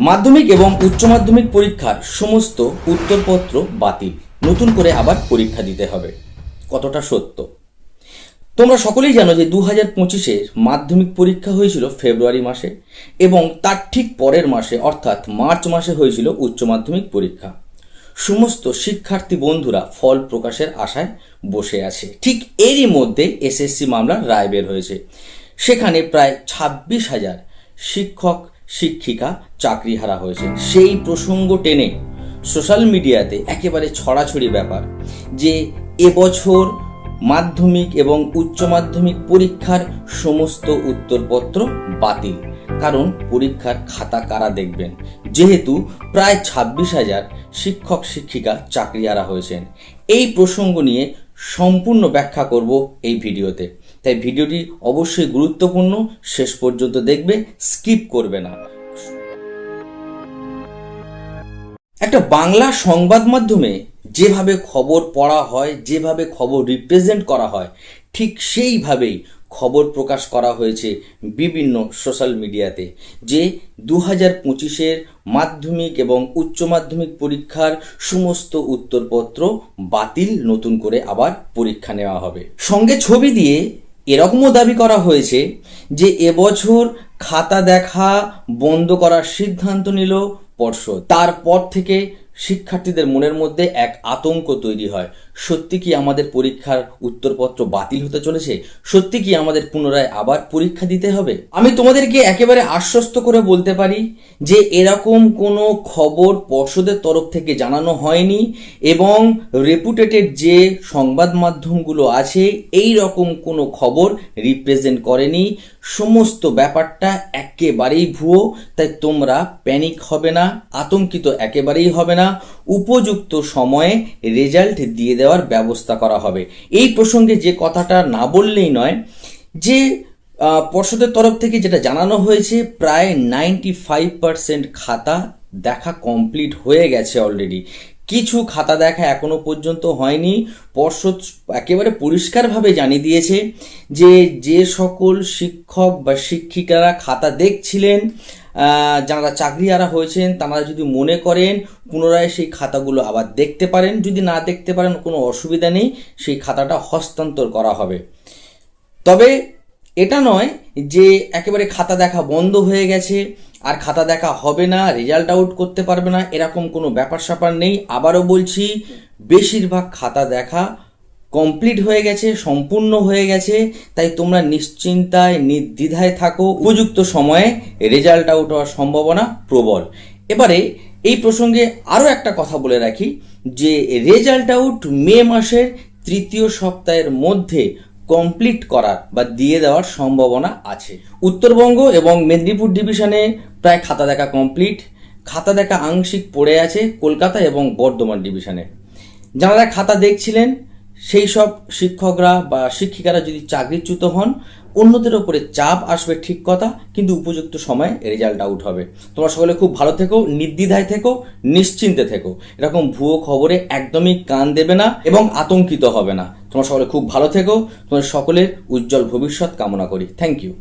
মাধ্যমিক এবং উচ্চ মাধ্যমিক পরীক্ষার সমস্ত উত্তরপত্র বাতিল। নতুন করে আবার পরীক্ষা দিতে হবে। কতটা সত্য? তোমরা সকলেই জানো যে দু হাজার পঁচিশের মাধ্যমিক পরীক্ষা হয়েছিল ফেব্রুয়ারি মাসে এবং তার ঠিক পরের মাসে, অর্থাৎ মার্চ মাসে হয়েছিল উচ্চ মাধ্যমিক পরীক্ষা। সমস্ত শিক্ষার্থী বন্ধুরা ফল প্রকাশের আশায় বসে আছে। ঠিক এরই মধ্যে এসএসসি মামলার রায় বের হয়েছে। সেখানে প্রায় ছাব্বিশ হাজার শিক্ষক শিক্ষিকা চাকরি হারা হয়েছে। সেই প্রসঙ্গ টেনে সোশ্যাল মিডিয়াতে একেবারে ছড়াছড়ি ব্যাপার যে এবছর মাধ্যমিক এবং উচ্চ মাধ্যমিক পরীক্ষার সমস্ত উত্তরপত্র বাতিল। কারণ পরীক্ষার খাতা কারা দেখবেন? যেহেতু প্রায় ছাব্বিশ হাজার শিক্ষক শিক্ষিকা চাকরিহারা হয়েছেন। এই প্রসঙ্গ নিয়ে সম্পূর্ণ ব্যাখ্যা করব এই ভিডিওতে। তাই ভিডিওটি অবশ্যই গুরুত্বপূর্ণ, শেষ পর্যন্ত দেখবে, স্কিপ করবে না। একটা বাংলা সংবাদ মাধ্যমে যেভাবে খবর পড়া হয়, যেভাবে খবর রিপ্রেজেন্ট করা হয়, ঠিক সেইভাবেই খবর প্রকাশ করা হয়েছে বিভিন্ন সোশ্যাল মিডিয়াতে, যে দু হাজার পঁচিশের মাধ্যমিক এবং উচ্চ মাধ্যমিক পরীক্ষার সমস্ত উত্তরপত্র বাতিল, নতুন করে আবার পরীক্ষা নেওয়া হবে। সঙ্গে ছবি দিয়ে এরকমও দাবি করা হয়েছে যে এবছর খাতা দেখা বন্ধ করার সিদ্ধান্ত নিল পর্ষদ। তারপর থেকে শিক্ষার্থীদের মনের মধ্যে এক আতঙ্ক তৈরি হয়। সত্যি কি আমাদের পরীক্ষার উত্তরপত্র বাতিল হতে চলেছে? সত্যি কি আমাদের পুনরায় আবার পরীক্ষা দিতে হবে? আমি তোমাদেরকে একেবারে আশ্বস্ত করে বলতে পারি যে এরকম কোনো খবর পর্ষদের তরফ থেকে জানানো হয়নি এবং রেপুটেটেড যে সংবাদ মাধ্যমগুলো আছে এই রকম কোনো খবর রিপ্রেজেন্ট করেনি। সমস্ত ব্যাপারটা একেবারেই ভুয়ো, তাই তোমরা প্যানিক হবে না, আতঙ্কিত একেবারেই হবে না। উপযুক্ত সময়ে রেজাল্ট দিয়ে দেওয়ার ব্যবস্থা করা হবে। এই প্রসঙ্গে যে কথাটা না বললেই নয়, যে পর্ষদের তরফ থেকে যেটা জানানো হয়েছে, প্রায় নাইনটি ফাইভ পার্সেন্ট খাতা দেখা কমপ্লিট হয়ে গেছে অলরেডি কিছু খাতা দেখা এখনও পর্যন্ত হয়নি। পর্ষদ একেবারে পরিষ্কারভাবে জানিয়ে দিয়েছে যে যে সকল শিক্ষক বা শিক্ষিকারা খাতা দেখছিলেন যারা চাকরিহারা হয়েছেন, তারা যদি মনে করেন পুনরায় সেই খাতাগুলো আবার দেখতে পারেন, যদি না দেখতে পারেন কোনো অসুবিধা নেই, সেই খাতাটা হস্তান্তর করা হবে। তবে এটা নয় যে একেবারে খাতা দেখা বন্ধ হয়ে গেছে, আর খাতা দেখা হবে না রেজাল্ট আউট করতে পারবে না, এরকম কোনো ব্যাপার স্যাপার নেই। আবারও বলছি, বেশিরভাগ খাতা দেখা কমপ্লিট হয়ে গেছে, সম্পূর্ণ হয়ে গেছে, তাই তোমরা নিশ্চিন্তায়, নির্দ্বিধায় থাকো। উপযুক্ত সময়ে রেজাল্ট আউট হওয়ার সম্ভাবনা প্রবল। এবারে এই প্রসঙ্গে আরও একটা কথা বলে রাখি, যে রেজাল্ট আউট মে মাসের তৃতীয় সপ্তাহের মধ্যে কমপ্লিট করার বা দিয়ে দেওয়ার সম্ভাবনা আছে। উত্তরবঙ্গ এবং মেদিনীপুর ডিভিশনে প্রায় খাতা দেখা কমপ্লিট খাতা দেখা আংশিক পড়ে আছে কলকাতা এবং বর্ধমান ডিভিশনে যারা খাতা দেখছিলেন সেই সব শিক্ষকরা বা শিক্ষিকারা যদি চাকরিচ্যুত হন, অন্যদের ওপরে চাপ আসবে ঠিক কথা, কিন্তু উপযুক্ত সময়ে রেজাল্ট আউট হবে। তোমরা সকলে খুব ভালো থেকো, নির্দ্বিধায় থেকো, নিশ্চিন্তে থেকো। এরকম ভুয়ো খবরে একদমই কান দেবে না এবং আতঙ্কিত হবে না। তোমরা সকলে খুব ভালো থেকো, তোমাদের সকলের উজ্জ্বল ভবিষ্যৎ কামনা করি। Thank you